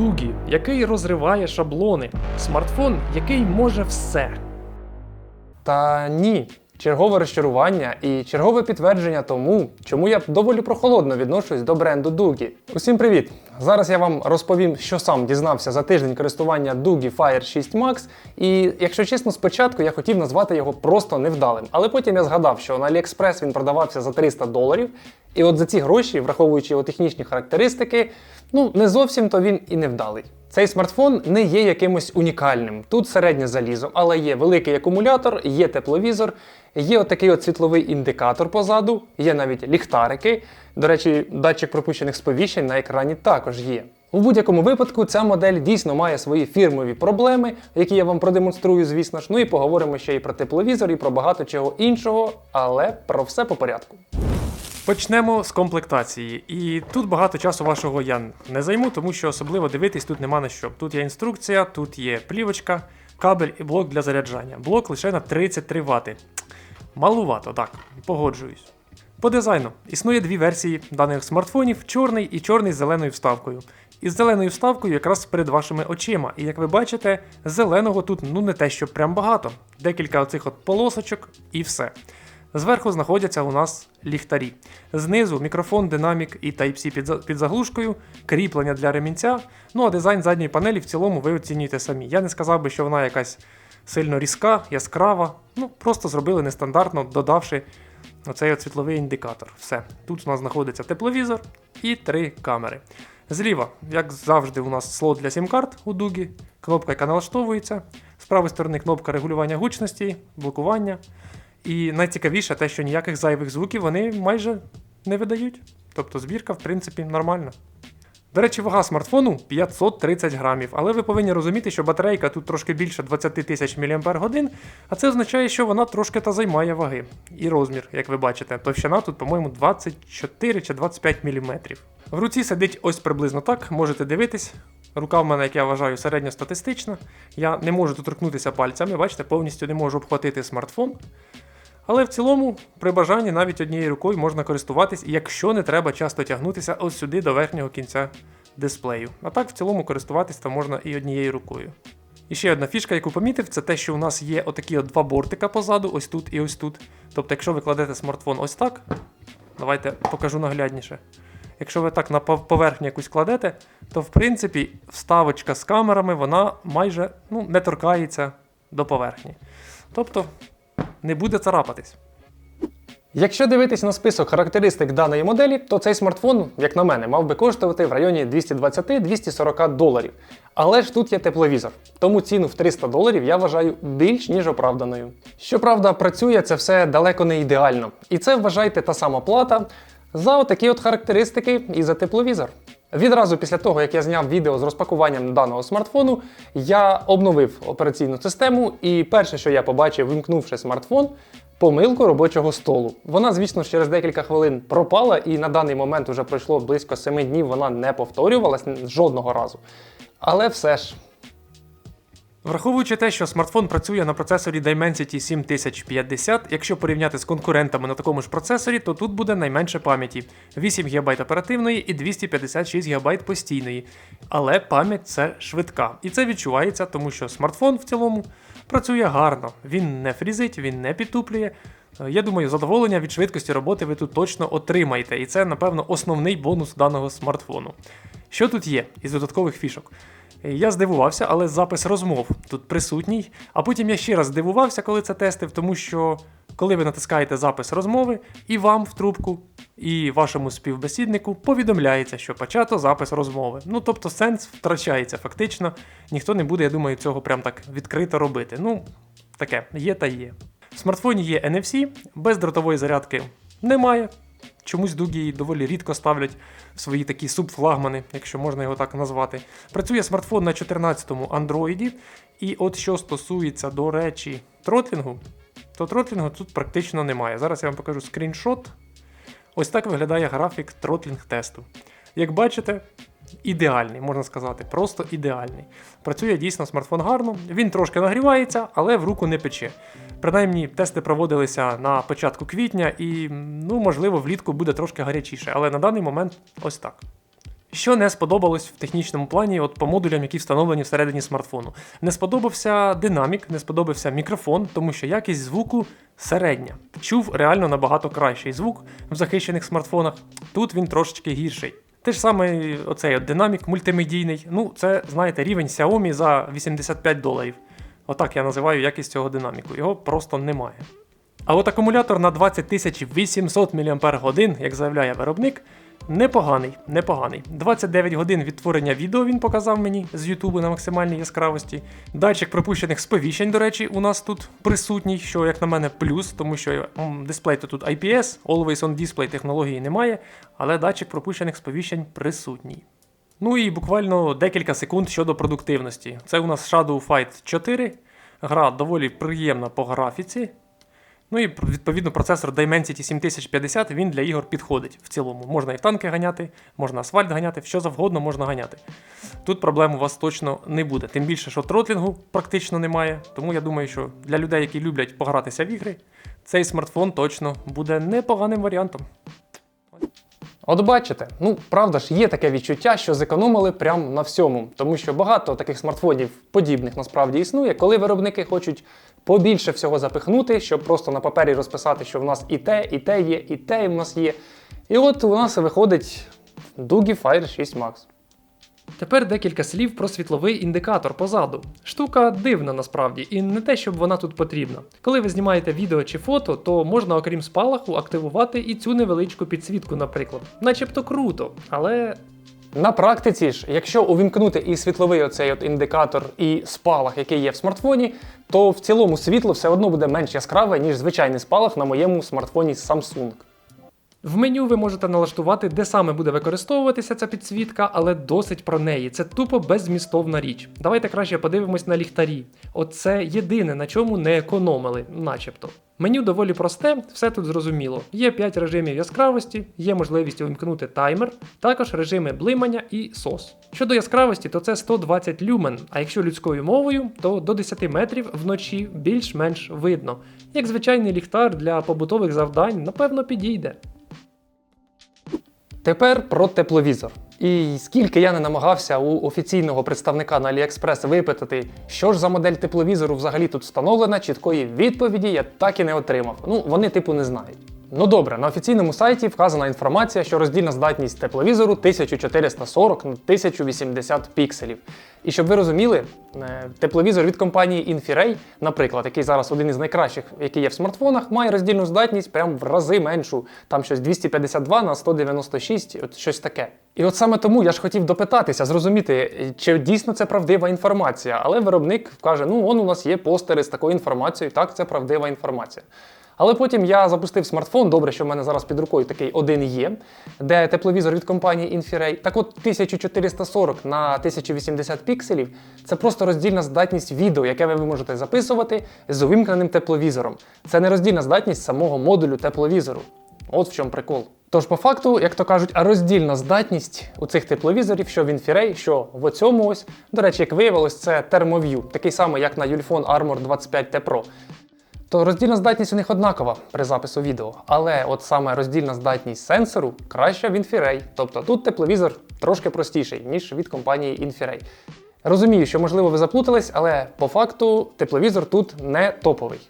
Дугі, який розриває шаблони, смартфон, який може все. Та ні. Чергове розчарування і чергове підтвердження тому, чому я доволі прохолодно відношусь до бренду Дугі. Усім привіт! Зараз я вам розповім, що сам дізнався за тиждень користування Дугі Fire 6 Max. І якщо чесно, спочатку я хотів назвати його просто невдалим, але потім я згадав, що на AliExpress він продавався за 300 доларів. І от за ці гроші, враховуючи його технічні характеристики, ну не зовсім то він і невдалий. Цей смартфон не є якимось унікальним. Тут середнє залізо, але є великий акумулятор, є тепловізор, є отакий от світловий індикатор позаду, є навіть ліхтарики. До речі, датчик пропущених сповіщень на екрані також є. У будь-якому випадку ця модель дійсно має свої фірмові проблеми, які я вам продемонструю, звісно ж. Ну і поговоримо ще і про тепловізор, і про багато чого іншого, але про все по порядку. Почнемо з комплектації. І тут багато часу вашого я не займу, тому що особливо дивитись тут нема на що. Тут є інструкція, тут є плівочка, кабель і блок для заряджання. Блок лише на 33 Вт. Малувато, так, погоджуюсь. По дизайну існує дві версії даних смартфонів: чорний і чорний з зеленою вставкою. Із зеленою вставкою якраз перед вашими очима. І як ви бачите, зеленого тут ну не те, що прям багато. Декілька оцих от полосочок і все. Зверху знаходяться у нас ліхтарі. Знизу мікрофон, динамік і Type-C під, за- під заглушкою, кріплення для ремінця. Ну а дизайн задньої панелі в цілому ви оцінюєте самі. Я не сказав би, що вона якась сильно різка, яскрава. Ну, просто зробили нестандартно, додавши оцей от світловий індикатор. Все. Тут у нас знаходиться тепловізор і три камери. Зліва, як завжди, у нас слот для сім-карт у дугі, кнопка, яка налаштовується. З правої сторони кнопка регулювання гучності, блокування. І найцікавіше те, що ніяких зайвих звуків вони майже не видають. Тобто збірка, в принципі, нормальна. До речі, вага смартфону 530 грамів, але ви повинні розуміти, що батарейка тут трошки більше 20 тисяч мАч, а це означає, що вона трошки та займає ваги. І розмір, як ви бачите, товщина тут, по-моєму, 24 чи 25 мм. В руці сидить ось приблизно так, можете дивитись. Рука в мене, як я вважаю, середньостатистична. Я не можу доторкнутися пальцями, бачите, повністю не можу обхватити смартфон. Але в цілому, при бажанні навіть однією рукою можна користуватись, якщо не треба часто тягнутися ось сюди до верхнього кінця дисплею. А так в цілому користуватись то можна і однією рукою. І ще одна фішка, яку помітив, це те, що у нас є отакі от два бортика позаду, ось тут і ось тут. Тобто, якщо ви кладете смартфон ось так, давайте покажу наглядніше. Якщо ви так на поверхню якусь кладете, то в принципі вставочка з камерами вона майже ну, не торкається до поверхні. Тобто не буде царапатись. Якщо дивитись на список характеристик даної моделі, то цей смартфон, як на мене, мав би коштувати в районі 220-240 доларів. Але ж тут є тепловізор, тому ціну в 300 доларів я вважаю більш ніж оправданою. Щоправда, працює це все далеко не ідеально. І це вважайте та сама плата за отакі от характеристики і за тепловізор. Відразу після того, як я зняв відео з розпакуванням даного смартфону, я обновив операційну систему, і перше, що я побачив, вимкнувши смартфон, помилку робочого столу. Вона, звісно, через декілька хвилин пропала, і на даний момент вже пройшло близько 7 днів, вона не повторювалась жодного разу. Але все ж, Враховуючи те, що смартфон працює на процесорі Dimensity 7050, якщо порівняти з конкурентами на такому ж процесорі, то тут буде найменше пам'яті 8 ГБ оперативної і 256 ГБ постійної. Але пам'ять це швидка. І це відчувається, тому що смартфон в цілому працює гарно. Він не фрізить, він не підтуплює. Я думаю, задоволення від швидкості роботи ви тут точно отримаєте, і це, напевно, основний бонус даного смартфону. Що тут є із додаткових фішок? Я здивувався, але запис розмов тут присутній. А потім я ще раз здивувався, коли це тестив, тому що коли ви натискаєте запис розмови, і вам в трубку, і вашому співбесіднику повідомляється, що почато запис розмови. Ну тобто сенс втрачається фактично. Ніхто не буде, я думаю, цього прям так відкрито робити. Ну, таке, є та є. В смартфоні є NFC, бездротової зарядки немає. Чомусь дугі доволі рідко ставлять свої такі субфлагмани, якщо можна його так назвати. Працює смартфон на 14-му Android. І от що стосується, до речі, тротлінгу, то тротлінгу тут практично немає. Зараз я вам покажу скріншот. Ось так виглядає графік тротлінг тесту. Як бачите, ідеальний, можна сказати, просто ідеальний. Працює дійсно смартфон гарно, він трошки нагрівається, але в руку не пече. Принаймні, тести проводилися на початку квітня, і, ну, можливо, влітку буде трошки гарячіше, але на даний момент ось так. Що не сподобалось в технічному плані, от по модулям, які встановлені всередині смартфону. Не сподобався динамік, не сподобався мікрофон, тому що якість звуку середня. Чув реально набагато кращий звук в захищених смартфонах. Тут він трошечки гірший. Те ж саме оцей от динамік мультимедійний. Ну, це, знаєте, рівень Xiaomi за 85 доларів. Отак я називаю якість цього динаміку. Його просто немає. А от акумулятор на 20 800 мАч, як заявляє виробник, непоганий, непоганий. 29 годин відтворення відео він показав мені з Ютубу на максимальній яскравості. Датчик пропущених сповіщень, до речі, у нас тут присутній, що, як на мене, плюс, тому що дисплей то тут IPS, Always on Display технології немає, але датчик пропущених сповіщень присутній. Ну і буквально декілька секунд щодо продуктивності. Це у нас Shadow Fight 4. Гра доволі приємна по графіці. Ну і відповідно процесор Dimensity 7050 він для ігор підходить в цілому. Можна і танки ганяти, можна асфальт ганяти, що завгодно можна ганяти. Тут проблем у вас точно не буде. Тим більше, що тротлінгу практично немає. Тому я думаю, що для людей, які люблять погратися в ігри, цей смартфон точно буде непоганим варіантом. От бачите, ну правда ж, є таке відчуття, що зекономили прямо на всьому, тому що багато таких смартфонів подібних насправді існує, коли виробники хочуть побільше всього запихнути, щоб просто на папері розписати, що в нас і те, і те є, і те в нас є. І от у нас виходить Дугі Fire 6 Max. Тепер декілька слів про світловий індикатор позаду. Штука дивна насправді, і не те, щоб вона тут потрібна. Коли ви знімаєте відео чи фото, то можна, окрім спалаху, активувати і цю невеличку підсвітку, наприклад. Начебто круто, але На практиці ж, якщо увімкнути і світловий оцей от індикатор, і спалах, який є в смартфоні, то в цілому світло все одно буде менш яскраве, ніж звичайний спалах на моєму смартфоні Samsung. В меню ви можете налаштувати, де саме буде використовуватися ця підсвітка, але досить про неї. Це тупо беззмістовна річ. Давайте краще подивимось на ліхтарі. Оце єдине, на чому не економили, начебто. Меню доволі просте, все тут зрозуміло. Є 5 режимів яскравості, є можливість увімкнути таймер, також режими блимання і SOS. Щодо яскравості, то це 120 люмен, а якщо людською мовою, то до 10 метрів вночі більш-менш видно. Як звичайний ліхтар для побутових завдань, напевно, підійде. Тепер про тепловізор. І скільки я не намагався у офіційного представника на AliExpress випитати, що ж за модель тепловізору взагалі тут встановлена, чіткої відповіді я так і не отримав. Ну, вони типу не знають. Ну добре, на офіційному сайті вказана інформація, що роздільна здатність тепловізору 1440 на 1080 пікселів. І щоб ви розуміли, е, тепловізор від компанії Infiray, наприклад, який зараз один із найкращих, який є в смартфонах, має роздільну здатність прям в рази меншу, там щось 252 на 196, от щось таке. І от саме тому я ж хотів допитатися, зрозуміти, чи дійсно це правдива інформація. Але виробник каже: ну, он у нас є постери з такою інформацією, так, це правдива інформація. Але потім я запустив смартфон, добре, що в мене зараз під рукою такий один є, де тепловізор від компанії Infiray. Так от 1440 на 1080 пікселів це просто роздільна здатність відео, яке ви можете записувати з увімкненим тепловізором. Це не роздільна здатність самого модулю тепловізору. От в чому прикол. Тож, по факту, як то кажуть, роздільна здатність у цих тепловізорів, що в Infiray, що в цьому ось. До речі, як виявилось, це ThermoView, такий самий, як на Ulefone Armor 25T Pro. То роздільна здатність у них однакова при запису відео, але от саме роздільна здатність сенсору краща в Infiray. Тобто тут тепловізор трошки простіший, ніж від компанії Infiray. Розумію, що можливо ви заплутались, але по факту тепловізор тут не топовий.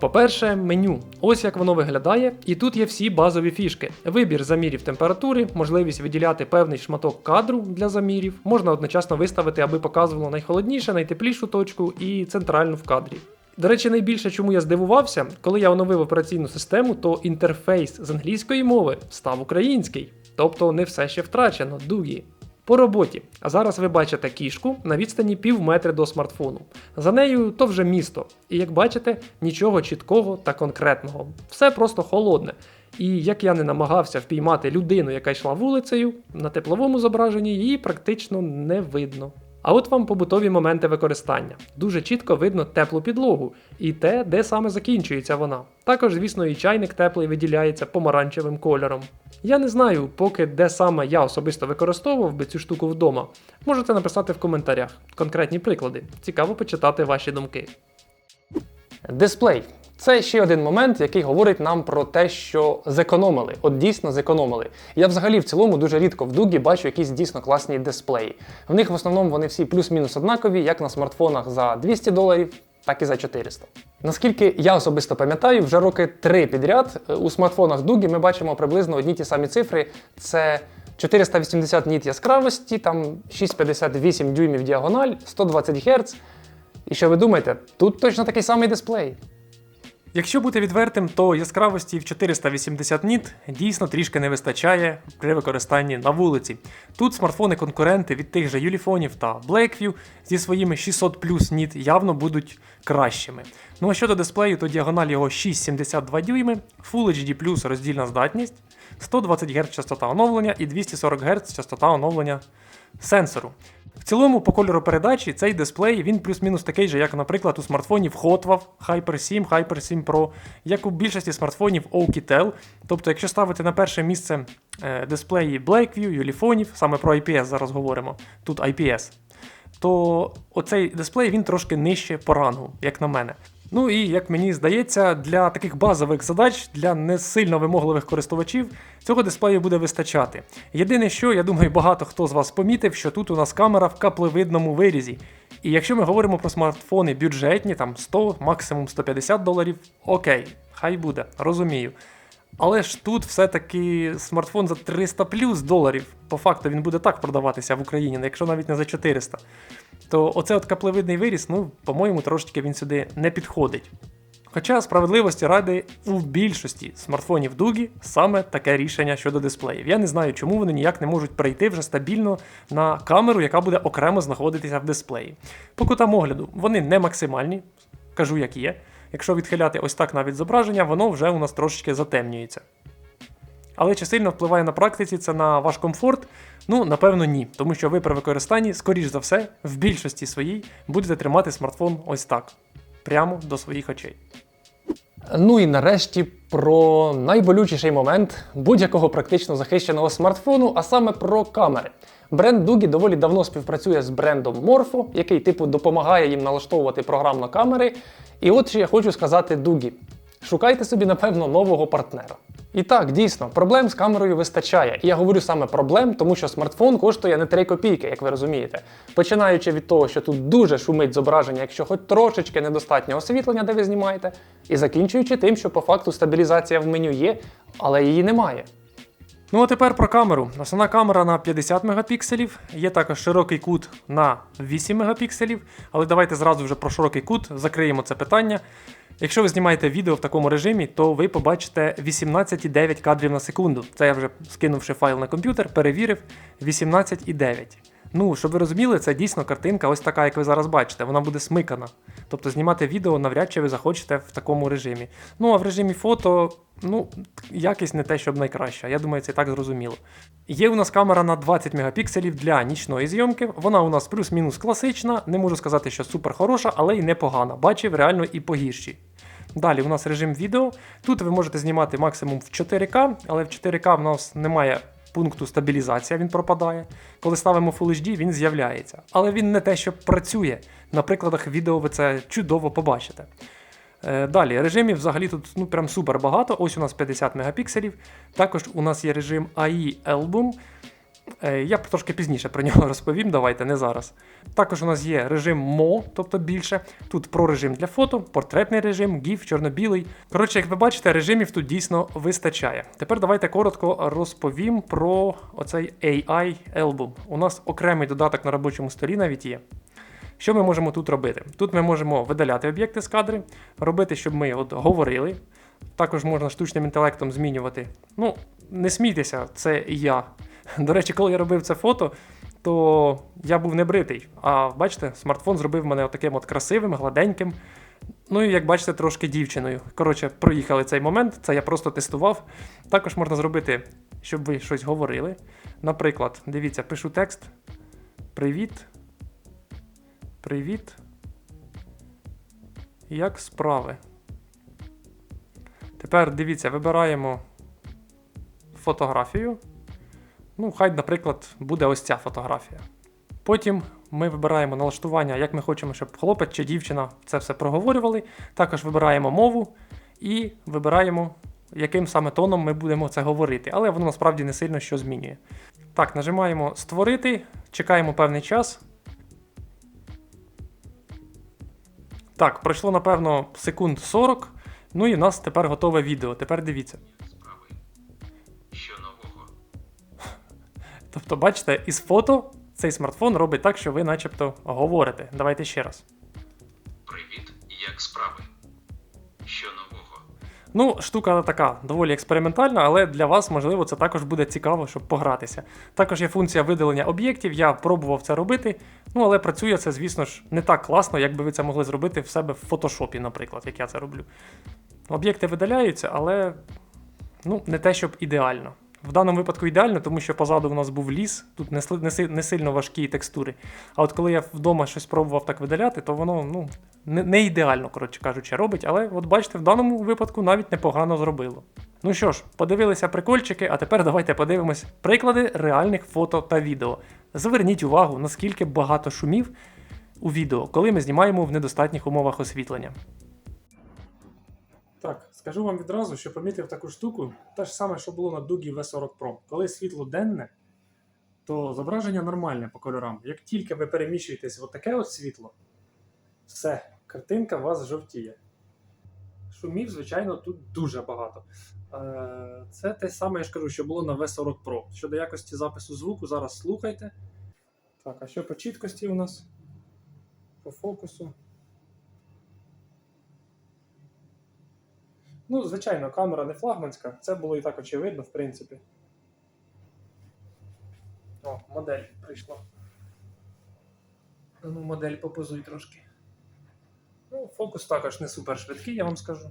По-перше, меню. Ось як воно виглядає, і тут є всі базові фішки: вибір замірів температури, можливість виділяти певний шматок кадру для замірів. Можна одночасно виставити, аби показувало найхолодніше, найтеплішу точку і центральну в кадрі. До речі, найбільше, чому я здивувався, коли я оновив операційну систему, то інтерфейс з англійської мови став український, тобто не все ще втрачено, дугі. По роботі. А зараз ви бачите кішку на відстані пів метри до смартфону. За нею то вже місто. І як бачите, нічого чіткого та конкретного. Все просто холодне. І як я не намагався впіймати людину, яка йшла вулицею, на тепловому зображенні її практично не видно. А от вам побутові моменти використання. Дуже чітко видно теплу підлогу і те, де саме закінчується вона. Також, звісно, і чайник теплий виділяється помаранчевим кольором. Я не знаю, поки де саме я особисто використовував би цю штуку вдома. Можете написати в коментарях конкретні приклади. Цікаво почитати ваші думки. Дисплей. Це ще один момент, який говорить нам про те, що зекономили. От дійсно зекономили. Я взагалі в цілому дуже рідко в Дугі бачу якісь дійсно класні дисплеї. В них в основному вони всі плюс-мінус однакові, як на смартфонах за 200 доларів, так і за 400. Наскільки я особисто пам'ятаю, вже роки три підряд е, у смартфонах Дугі ми бачимо приблизно одні ті самі цифри. Це 480 ніт яскравості, там 6,58 дюймів діагональ, 120 Гц. І що ви думаєте, тут точно такий самий дисплей. Якщо бути відвертим, то яскравості в 480 ніт дійсно трішки не вистачає при використанні на вулиці. Тут смартфони-конкуренти від тих же Юліфонів та Blackview зі своїми 600 плюс ніт явно будуть кращими. Ну а щодо дисплею, то діагональ його 6,72 дюйми, Full HD роздільна здатність, 120 Гц частота оновлення і 240 Гц частота оновлення сенсору. В цілому, по кольору передачі цей дисплей він плюс-мінус такий же, як, наприклад, у смартфонів Hotwav, Hyper 7, Hyper 7 Pro, як у більшості смартфонів Oukitel. Тобто, якщо ставити на перше місце е, дисплеї Blackview, Юліфонів, саме про IPS зараз говоримо, тут IPS, то оцей дисплей він трошки нижче по рангу, як на мене. Ну і як мені здається, для таких базових задач, для не сильно вимогливих користувачів, цього дисплею буде вистачати. Єдине, що я думаю, багато хто з вас помітив, що тут у нас камера в каплевидному вирізі. І якщо ми говоримо про смартфони бюджетні, там 100, максимум 150 доларів, окей, хай буде, розумію. Але ж тут все-таки смартфон за 300 плюс доларів. По факту він буде так продаватися в Україні, якщо навіть не за 400. То оце от каплевидний виріс, ну, по-моєму, трошечки він сюди не підходить. Хоча справедливості ради у більшості смартфонів Дугі саме таке рішення щодо дисплеїв. Я не знаю, чому вони ніяк не можуть перейти вже стабільно на камеру, яка буде окремо знаходитися в дисплеї. По кутам огляду вони не максимальні, кажу як є. Якщо відхиляти ось так навіть зображення, воно вже у нас трошечки затемнюється. Але чи сильно впливає на практиці це на ваш комфорт? Ну, напевно, ні. Тому що ви при використанні, скоріш за все, в більшості своїй будете тримати смартфон ось так, прямо до своїх очей. Ну і нарешті про найболючіший момент будь-якого практично захищеного смартфону, а саме про камери. Бренд Дугі доволі давно співпрацює з брендом Morpho, який типу допомагає їм налаштовувати програмно камери. І от що я хочу сказати Дугі. Шукайте собі, напевно, нового партнера. І так, дійсно, проблем з камерою вистачає. І я говорю саме проблем, тому що смартфон коштує не 3 копійки, як ви розумієте. Починаючи від того, що тут дуже шумить зображення, якщо хоч трошечки недостатньо освітлення, де ви знімаєте, і закінчуючи тим, що по факту стабілізація в меню є, але її немає. Ну а тепер про камеру. Основна камера на 50 мегапікселів, є також широкий кут на 8 мегапікселів, але давайте зразу вже про широкий кут закриємо це питання. Якщо ви знімаєте відео в такому режимі, то ви побачите 18,9 кадрів на секунду. Це я вже скинувши файл на комп'ютер, перевірив 18,9. Ну, щоб ви розуміли, це дійсно картинка, ось така, як ви зараз бачите, вона буде смикана. Тобто знімати відео навряд чи ви захочете в такому режимі. Ну а в режимі фото, ну, якість не те, щоб найкраща. Я думаю, це і так зрозуміло. Є у нас камера на 20 мегапікселів для нічної зйомки. Вона у нас плюс-мінус класична. Не можу сказати, що супер хороша, але й непогана. Бачив реально і погірші. Далі у нас режим відео. Тут ви можете знімати максимум в 4К, але в 4К в нас немає пункту стабілізація, він пропадає. Коли ставимо Full HD, він з'являється. Але він не те, що працює. На прикладах відео ви це чудово побачите. Е, Далі, режимів взагалі тут ну, прям супер багато. Ось у нас 50 мегапікселів. Також у нас є режим AI Album. Е, Я трошки пізніше про нього розповім, давайте не зараз. Також у нас є режим MO, тобто більше. Тут про режим для фото, портретний режим, GIF, чорно-білий. Коротше, як ви бачите, режимів тут дійсно вистачає. Тепер давайте коротко розповім про оцей AI Album. У нас окремий додаток на робочому столі навіть є. Що ми можемо тут робити? Тут ми можемо видаляти об'єкти з кадри, робити, щоб ми от говорили. Також можна штучним інтелектом змінювати. Ну, не смійтеся, це я. До речі, коли я робив це фото, то я був не бритий. А бачите, смартфон зробив мене отаким от красивим, гладеньким. Ну і як бачите, трошки дівчиною. Коротше, проїхали цей момент, це я просто тестував. Також можна зробити, щоб ви щось говорили. Наприклад, дивіться, пишу текст. Привіт. Привіт. Як справи? Тепер дивіться, вибираємо фотографію. Ну, хай, наприклад, буде ось ця фотографія. Потім ми вибираємо налаштування, як ми хочемо, щоб хлопець чи дівчина це все проговорювали. Також вибираємо мову. і вибираємо, яким саме тоном ми будемо це говорити. Але воно насправді не сильно що змінює. Так, нажимаємо створити, чекаємо певний час. Так, пройшло, напевно, секунд 40. Ну і в нас тепер готове відео. Тепер дивіться. Тобто, бачите, із фото цей смартфон робить так, що ви начебто говорите. Давайте ще раз. Привіт, як справи? Що нового? Ну, штука така доволі експериментальна, але для вас, можливо, це також буде цікаво, щоб погратися. Також є функція видалення об'єктів, я пробував це робити, ну але працює це, звісно ж, не так класно, як би ви це могли зробити в себе в фотошопі, наприклад, як я це роблю. Об'єкти видаляються, але ну, не те, щоб ідеально. В даному випадку ідеально, тому що позаду у нас був ліс, тут не, не, не сильно важкі текстури. А от коли я вдома щось пробував так видаляти, то воно ну, не, не ідеально, коротше кажучи, робить. Але от бачите, в даному випадку навіть непогано зробило. Ну що ж, подивилися прикольчики, а тепер давайте подивимось приклади реальних фото та відео. Зверніть увагу, наскільки багато шумів у відео, коли ми знімаємо в недостатніх умовах освітлення. Скажу вам відразу, що помітив таку штуку, те ж саме, що було на Дугі V40 Pro. Коли світло денне, то зображення нормальне по кольорам. Як тільки ви переміщуєтесь в таке от світло, все, картинка у вас жовтіє. Шумів, звичайно, тут дуже багато. Е, Це те саме, я ж кажу, що було на V40 Pro. Щодо якості запису звуку, зараз слухайте. Так, а що по чіткості у нас? По фокусу. Ну, звичайно, камера не флагманська, це було і так очевидно, в принципі. О, модель прийшла. Ну, модель попозуй трошки. Ну, фокус також не супер швидкий, я вам скажу.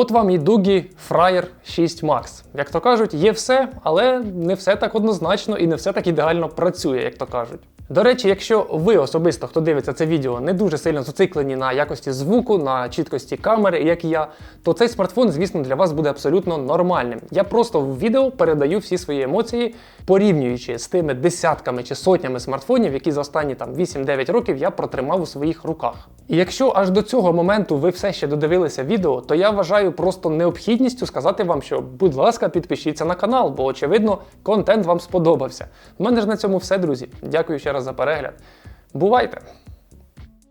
От вам і Дугі Fryer 6 Max. Як то кажуть, є все, але не все так однозначно і не все так ідеально працює, як то кажуть. До речі, якщо ви особисто, хто дивиться це відео, не дуже сильно зациклені на якості звуку, на чіткості камери, як і я, то цей смартфон, звісно, для вас буде абсолютно нормальним. Я просто в відео передаю всі свої емоції, порівнюючи з тими десятками чи сотнями смартфонів, які за останні там 8-9 років я протримав у своїх руках. І якщо аж до цього моменту ви все ще додивилися відео, то я вважаю просто необхідністю сказати вам, що, будь ласка, підпишіться на канал, бо очевидно, контент вам сподобався. У мене ж на цьому все, друзі. Дякую ще раз за перегляд. Бувайте!